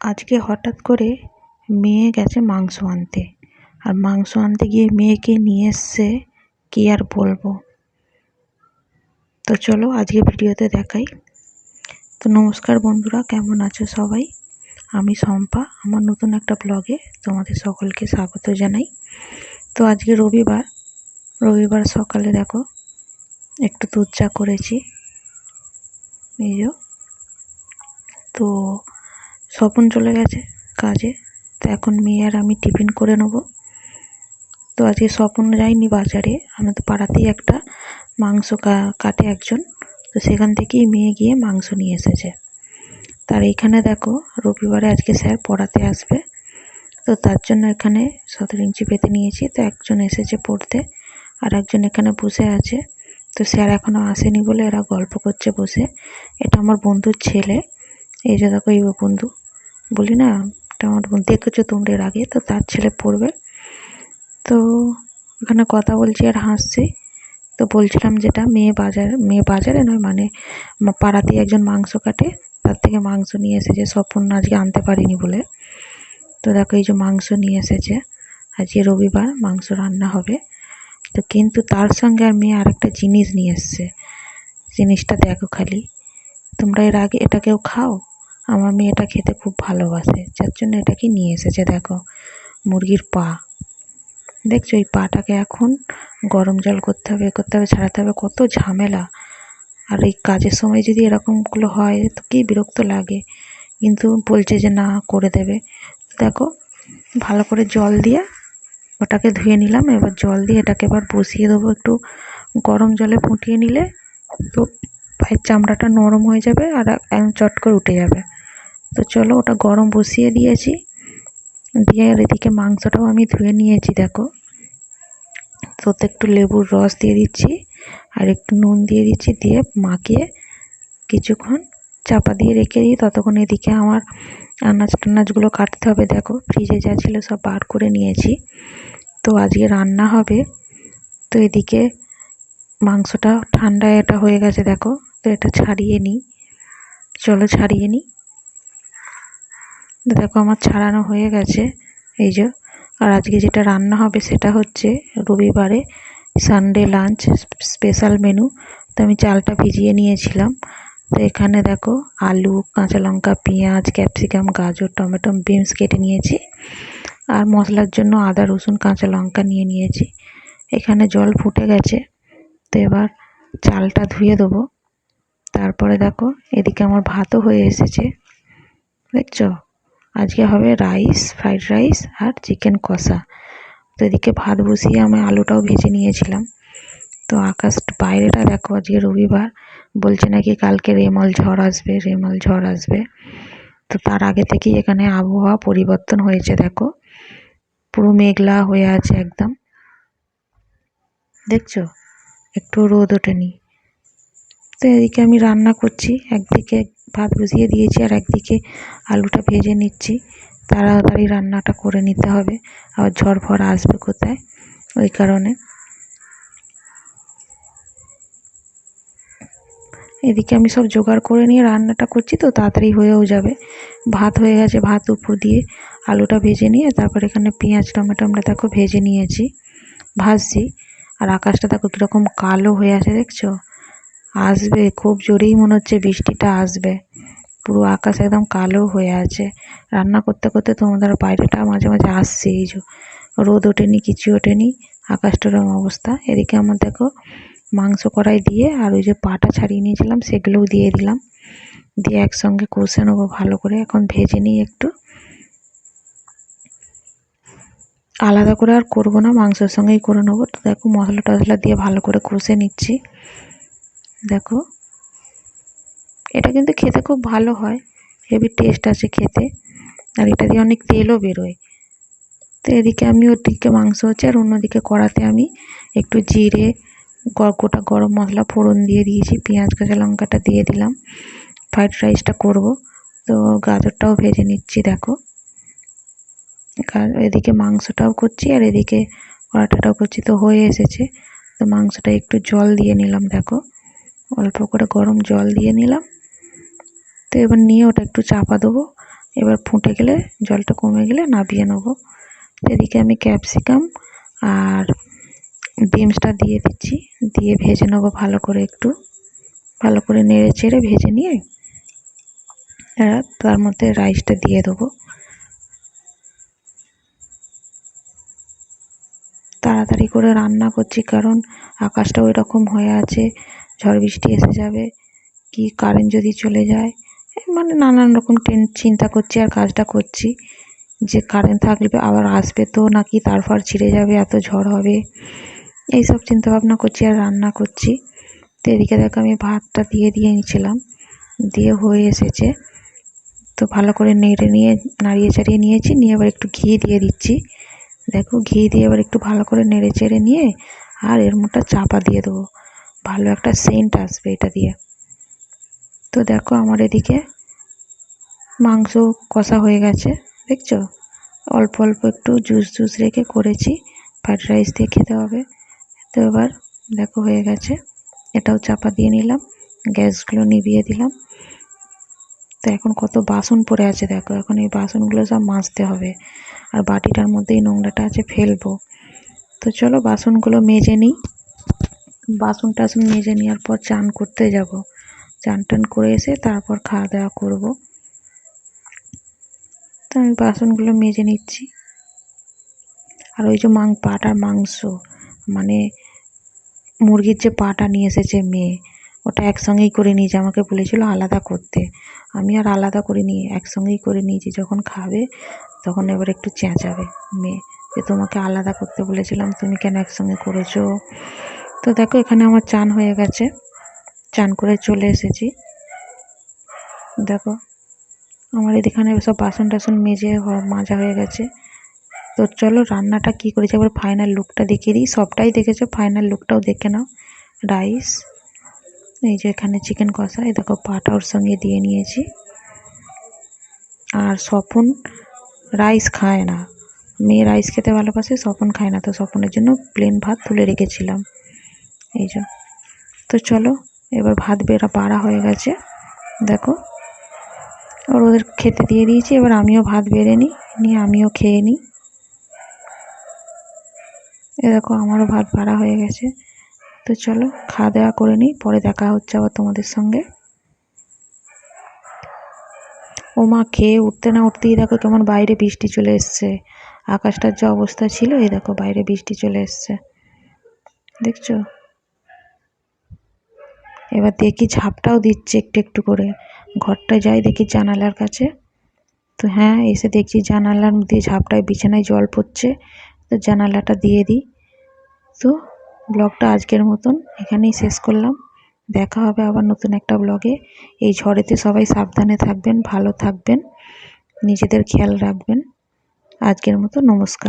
আজকে হঠাৎ করে মেয়ে গেছে মাংস আনতে। আর মাংস আনতে গিয়ে মেয়েকে নিয়ে এসছে, কী আর বলব? তো চলো আজকে ভিডিওতে দেখাই। তো নমস্কার বন্ধুরা, কেমন আছো সবাই? আমি শম্পা, আমার নতুন একটা ব্লগে তোমাদের সকলকে স্বাগত জানাই। তো আজকে রবিবার রবিবার সকালে দেখো, একটু দুধ চা করেছি। এই তো স্বপন চলে গেছে কাজে। তো এখন মেয়ে আর আমি টিফিন করে নেব। তো আজকে স্বপন যায়নি বাজারে আমাদের পাড়াতেই একটা মাংস কাটে একজন। তো সেখান থেকেই মেয়ে গিয়ে মাংস নিয়ে এসেছে। তার এখানে দেখো, রবিবারে আজকে স্যার পড়াতে আসবে। তো তার জন্য এখানে সতেরো ইঞ্চি পেতে নিয়েছি। তো একজন এসেছে পড়তে, আর একজন এখানে বসে আছে। তো স্যার এখনও আসেনি বলে এরা গল্প করছে বসে। এটা আমার বন্ধুর ছেলে। এই যে দেখো, এই বন্ধু। বলি না আমার দেখেছ তোমরা এর আগে? তো তার ছেলে পড়বে। তো এখানে কথা বলছি আর হাসছি। তো বলছিলাম যেটা মেয়ে বাজার, মেয়ে বাজারে নয় মানে পাড়াতেই একজন মাংস কাটে। তার থেকে মাংস নিয়ে এসেছে, স্বপন আজকে আনতে পারিনি বলে। তো দেখো এই যে মাংস নিয়ে এসেছে, আজকে রবিবার মাংস রান্না হবে। তো কিন্তু তার সঙ্গে আর মেয়ে আরেকটা জিনিস নিয়ে এসছে। জিনিসটা দেখো খালি। তোমরা এর আগে এটা কেউ খাও? আমার মেয়ে এটা খেতে খুব ভালোবাসে, যার জন্য এটাকে নিয়ে এসেছে, দেখো, মুরগির পা। দেখছ, এই পাটাকে এখন গরম জল করতে হবে, এ করতে হবে, ছাড়াতে হবে, কত ঝামেলা। আর এই কাজের সময় যদি এরকমগুলো হয়, তো কী বিরক্ত লাগে। কিন্তু বলছে যে না, করে দেবে। দেখো, ভালো করে জল দিয়ে ওটাকে ধুয়ে নিলাম, এবার জল দিয়ে এটাকে এবার বসিয়ে দেবো একটু গরম জলে ফুটিয়ে নিলে, তো পায়ের চামড়াটা নরম হয়ে যাবে আর চট করে উঠে যাবে। তো চলো ওটা গরম বসিয়ে দিয়েছি। দিয়ে আর এদিকে মাংসটাও আমি ধুয়ে নিয়েছি, দেখো। তোতে একটু লেবুর রস দিয়ে দিচ্ছি আর একটু নুন দিয়ে দিচ্ছি, দিয়ে মাখিয়ে কিছুক্ষণ চাপা দিয়ে রেখে দিই। ততক্ষণ এদিকে আমার আনাজ টানাজগুলো কাটতে হবে। দেখো, ফ্রিজে যা ছিল সব বার করে নিয়েছি। তো আজকে রান্না হবে। তো এদিকে মাংসটা ঠান্ডা এটা হয়ে গেছে, দেখো। তো এটা ছাড়িয়ে নিই। চলো ছাড়িয়ে নিই। দেখো আমার ছাড়ানো হয়ে গেছে, এই যে। আর আজকে যেটা রান্না হবে সেটা হচ্ছে রবিবারে সানডে লাঞ্চ স্পেশাল মেনু তো আমি চালটা ভিজিয়ে নিয়েছিলাম। তো এখানে দেখো আলু, কাঁচা লঙ্কা, পেঁয়াজ, ক্যাপসিকাম, গাজর, টমেটো, বিনস কেটে নিয়েছি। আর মশলার জন্য আদা, রসুন, কাঁচা লঙ্কা নিয়ে নিয়েছি। এখানে জল ফুটে গেছে। তো এবার চালটা ধুয়ে দেবো। তারপরে দেখো এদিকে আমার ভাতও হয়ে এসেছে। দেখছ? আজকে হবে রাইস ফ্রাইড রাইস আর চিকেন কষা। তো এদিকে ভাত বসিয়ে আমি আলুটাও ভেজে নিয়েছিলাম। তো আকাশ বাইরেটা দেখো আজকে রবিবার। বলছে নাকি কালকে রেমল ঝড় আসবে, রেমল ঝড় আসবে। তো তার আগে থেকেই এখানে আবহাওয়া পরিবর্তন হয়েছে দেখো। পুরো মেঘলা হয়ে আছে একদম। দেখছ? একটু রোদ ওঠেনি। তো এদিকে আমি রান্না করছি। একদিকে ভাত বসিয়ে দিয়েছি আর একদিকে আলুটা ভেজে নিচ্ছি। তাড়াতাড়ি রান্নাটা করে নিতে হবে। আবার ঝড় ফড় আসবে কোথায়? ওই কারণে। এদিকে আমি সব জোগাড় করে নিয়ে রান্নাটা করছি তো, তাড়াতাড়ি হয়েও যাবে। ভাত হয়ে গেছে, ভাত উপর দিয়ে আলুটা ভেজে নিয়ে তারপর এখানে পেঁয়াজ টমেটো আমরা দেখো ভেজে নিয়েছি, ভাজছি। আর আকাশটা দেখো কীরকম কালো হয়ে আছে, দেখছ? আসবে, খুব জোরেই মনে হচ্ছে বৃষ্টিটা আসবে। পুরো আকাশ একদম কালো হয়ে আছে। রান্না করতে করতে তোমাদের বাইরেটা মাঝে মাঝে আসছে, এই যে রোদ ওঠেনি, কিছু ওঠেনি, আকাশটার অবস্থা। এদিকে আমার দেখো মাংস কড়াই দিয়ে আর ওই যে পাটা ছাড়িয়ে নিয়েছিলাম, সেগুলোও দিয়ে দিলাম। দিয়ে একসঙ্গে কষে নেব ভালো করে, এখন ভেজে নিই একটু। আলাদা করে আর করব না, মাংসের সঙ্গেই করে নেব। তো দেখো মশলা টশলা দিয়ে ভালো করে কষে নিচ্ছি। দেখো। এটা কিন্তু খেতে খুব ভালো হয়। হেভি টেস্ট আছে খেতে। আর এটা দিয়ে অনেক তেলও বেরোয়। তো এদিকে আমি ওদিকে মাংস হচ্ছে, আর অন্যদিকে কড়াতে আমি একটু জিরে গোটা গরম মশলা, ফোড়ন দিয়ে দিয়েছি, পেঁয়াজ, কাঁচা লঙ্কাটা দিয়ে দিলাম। ফ্রাইড রাইসটা করব। তো গাজরটাও ভেজে নিচ্ছি, দেখো। এদিকে মাংসটাও করছি, আর এদিকে পরাটাটাও করছি। তো হয়ে এসেছে। তো মাংসটা একটু জল দিয়ে নিলাম, দেখো। অল্প করে গরম জল দিয়ে নিলাম। তো এবার নিয়ে ওটা একটু চাপা দেবো। এবার ফুটে গেলে জলটা কমে গেলে নাবিয়ে নেব। এদিকে আমি ক্যাপসিকাম আর বিনসটা দিয়ে দিচ্ছি। দিয়ে ভেজে নেব ভালো করে একটু। ভালো করে নেড়ে চেড়ে ভেজে নিয়ে তার মধ্যে রাইসটা দিয়ে দেবো। তাড়াতাড়ি করে রান্না করছি কারণ আকাশটা ওই রকম হয়ে আছে। ঝড় বৃষ্টি এসে যাবে, কি কারেন্ট যদি চলে যায় মানে নানান রকম টেন চিন্তা করছি আর কাজটা করছি। যে কারেন্ট থাকলে আবার আসবে তো, নাকি তারপর ছিঁড়ে যাবে, এত ঝড় হবে। এই সব চিন্তাভাবনা করছি আর রান্না করছি। তো এদিকে দেখো আমি ভাতটা দিয়ে দিয়ে নিয়েছিলাম। দিয়ে হয়ে এসেছে। তো ভালো করে নেড়ে নিয়ে, নাড়িয়ে চাড়িয়ে নিয়েছি, নিয়ে এবার একটু ঘি দিয়ে দিচ্ছি। দেখো ঘি দিয়ে এবার একটু ভালো করে নেড়ে চেড়ে নিয়ে আর এর মধ্যে চাপা দিয়ে দেবো। ভালো একটা সেন্ট আসবে এটা দিয়ে। তো দেখো আমার এদিকে মাংস কষা হয়ে গেছে, দেখছ? অল্প অল্প একটু জুস জুস রেখে করেছি ফ্রাইড রাইস দিয়ে খেতে হবে। তো এবার দেখো হয়ে গেছে, এটাও চাপা দিয়ে নিলাম, গ্যাসগুলো নিভিয়ে দিলাম। তো এখন কত বাসন পড়ে আছে দেখো, এখন এই বাসনগুলো সব মাজতে হবে। আর বাটিটার মধ্যে এই নোংরাটা আছে, ফেলব। তো চলো বাসনগুলো মেজে নিই। বাসন টাসন মেজে নেওয়ার পর চান করতে যাব। চান টান করে এসে তারপর খাওয়া দাওয়া করব। তো আমি বাসনগুলো মেজে নিচ্ছি। আর ওই যে মাং পাটার মাংস মানে মুরগির যে পাটা নিয়ে এসেছে মেয়ে, ওটা একসঙ্গেই করে নিয়েছে, আমাকে বলেছিল আলাদা করতে। আমি আর আলাদা করে করিনি, একসঙ্গেই করে নিয়েছি। যখন খাবে, তখন এবার একটু চেঁচাবে মেয়ে, যে তোমাকে আলাদা করতে বলেছিলাম, তুমি কেন একসঙ্গে করেছ? তো দেখো, এখানে আমার চান হয়ে গেছে। চান করে চলে এসেছি। দেখো, আমার এদিখানে সব বাসন টাসন মেজে মাজা হয়ে গেছে। তো চলো, রান্নাটা কী করেছি? এবার ফাইনাল লুকটা দেখিয়ে দিই। সবটাই দেখেছ? ফাইনাল লুকটাও দেখে নাও। রাইস এই যে এখানে চিকেন কষা, এই দেখো, পাটা ওর সঙ্গে দিয়ে নিয়েছি। আর স্বপন রাইস খায় না। মেয়ে রাইস খেতে ভালোবাসে, স্বপন খায় না। তো স্বপনের জন্য প্লেন ভাত তুলে রেখেছিলাম। এই যে। তো চলো, এবার ভাত বেড়া বাড়া হয়ে গেছে। দেখো, আর ওদের খেতে দিয়ে দিয়েছি, এবার আমিও ভাত বেড়ে নিই, নিয়ে আমিও খেয়ে নিই। এ দেখো, আমারও ভাত বাড়া হয়ে গেছে। তো চলো, খাওয়া দাওয়া করে নিই, পরে দেখা হচ্ছে আবার তোমাদের সঙ্গে। ও মা, খেয়ে উঠতে না উঠতেই দেখো কেমন বাইরে বৃষ্টি চলে এসছে। আকাশটার যে অবস্থা ছিল, এই দেখো বাইরে বৃষ্টি চলে এসছে। দেখছ? এবার দেখি ঝাপটাও দিচ্ছে একটু একটু করে। ঘরটা যাই দেখি জানালার কাছে। তো হ্যাঁ এসে দেখছি জানালার মধ্যে ঝাপটায় বিছানায় জল পড়ছে। তো জানালাটা দিয়ে দিই। তো ব্লগটা আজকের মতন এখানেই শেষ করলাম। দেখা হবে আবার নতুন একটা ব্লগে। এই ঝড়েতে সবাই সাবধানে থাকবেন, ভালো থাকবেন, নিজেদের খেয়াল রাখবেন। আজকের মতো নমস্কার।